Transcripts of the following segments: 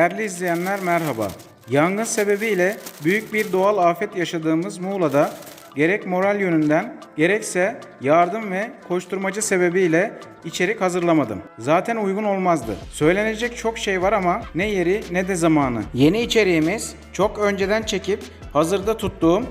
Değerli izleyenler merhaba. Yangın sebebiyle büyük bir doğal afet yaşadığımız Muğla'da gerek moral yönünden gerekse yardım ve koşturmacı sebebiyle içerik hazırlamadım. Zaten uygun olmazdı. Söylenecek çok şey var ama ne yeri ne de zamanı. Yeni içeriğimiz çok önceden çekip hazırda tuttuğum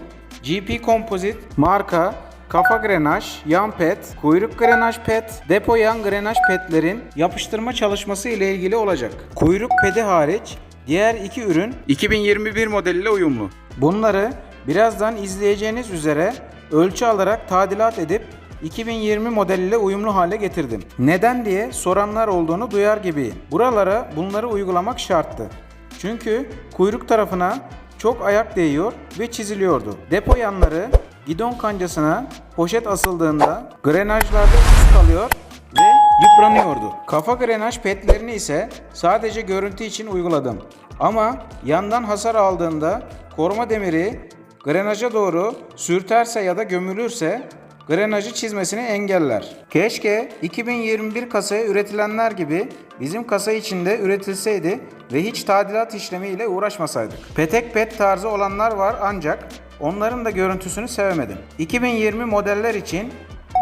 GP Composite marka kafa grenaj, yan pet, kuyruk grenaj pet, depo yan grenaj petlerin yapıştırma çalışması ile ilgili olacak. Kuyruk pedi hariç diğer iki ürün 2021 modeliyle uyumlu. Bunları birazdan izleyeceğiniz üzere ölçü alarak tadilat edip 2020 modeliyle uyumlu hale getirdim. Neden diye soranlar olduğunu duyar gibiyim. Buralara bunları uygulamak şarttı. Çünkü kuyruk tarafına çok ayak değiyor ve çiziliyordu. Depo yanları gidon kancasına poşet asıldığında grenajlarda iz kalıyor ve yıpranıyordu. Kafa grenaj petlerini ise sadece görüntü için uyguladım. Ama yandan hasar aldığında koruma demiri grenaja doğru sürterse ya da gömülürse grenajı çizmesini engeller. Keşke 2021 kasaya üretilenler gibi bizim kasa içinde üretilseydi ve hiç tadilat işlemiyle uğraşmasaydık. Petek pet tarzı olanlar var ancak onların da görüntüsünü sevemedim. 2020 modeller için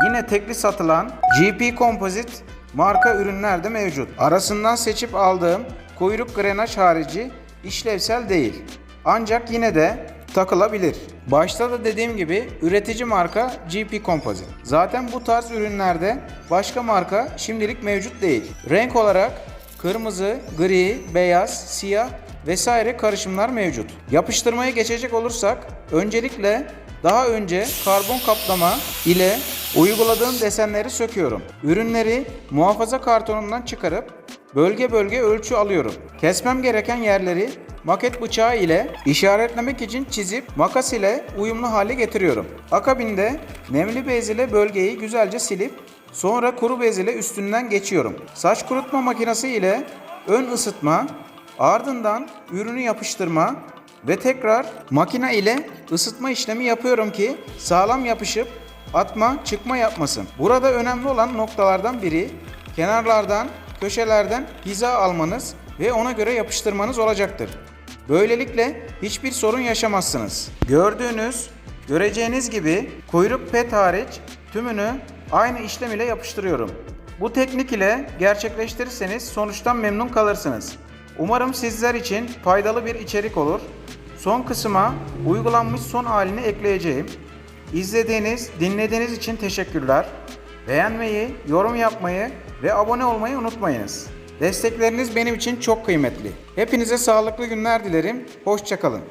yine tekli satılan GP Composite marka ürünler de mevcut. Arasından seçip aldığım kuyruk grenaj harici işlevsel değil. Ancak yine de takılabilir. Başta da dediğim gibi üretici marka GP Composite. Zaten bu tarz ürünlerde başka marka şimdilik mevcut değil. Renk olarak kırmızı, gri, beyaz, siyah vesaire karışımlar mevcut. Yapıştırmaya geçecek olursak öncelikle daha önce karbon kaplama ile uyguladığım desenleri söküyorum. Ürünleri muhafaza kartonundan çıkarıp bölge bölge ölçü alıyorum. Kesmem gereken yerleri maket bıçağı ile işaretlemek için çizip makas ile uyumlu hale getiriyorum. Akabinde nemli bez ile bölgeyi güzelce silip sonra kuru bez ile üstünden geçiyorum. Saç kurutma makinesi ile ön ısıtma, ardından ürünü yapıştırma ve tekrar makine ile ısıtma işlemi yapıyorum ki sağlam yapışıp atma çıkma yapmasın. Burada önemli olan noktalardan biri kenarlardan, köşelerden hiza almanız ve ona göre yapıştırmanız olacaktır. Böylelikle hiçbir sorun yaşamazsınız. Gördüğünüz, göreceğiniz gibi kuyruk pet hariç tümünü aynı işlem ile yapıştırıyorum. Bu teknik ile gerçekleştirirseniz sonuçtan memnun kalırsınız. Umarım sizler için faydalı bir içerik olur. Son kısma uygulanmış son halini ekleyeceğim. İzlediğiniz, dinlediğiniz için teşekkürler. Beğenmeyi, yorum yapmayı ve abone olmayı unutmayınız. Destekleriniz benim için çok kıymetli. Hepinize sağlıklı günler dilerim. Hoşçakalın.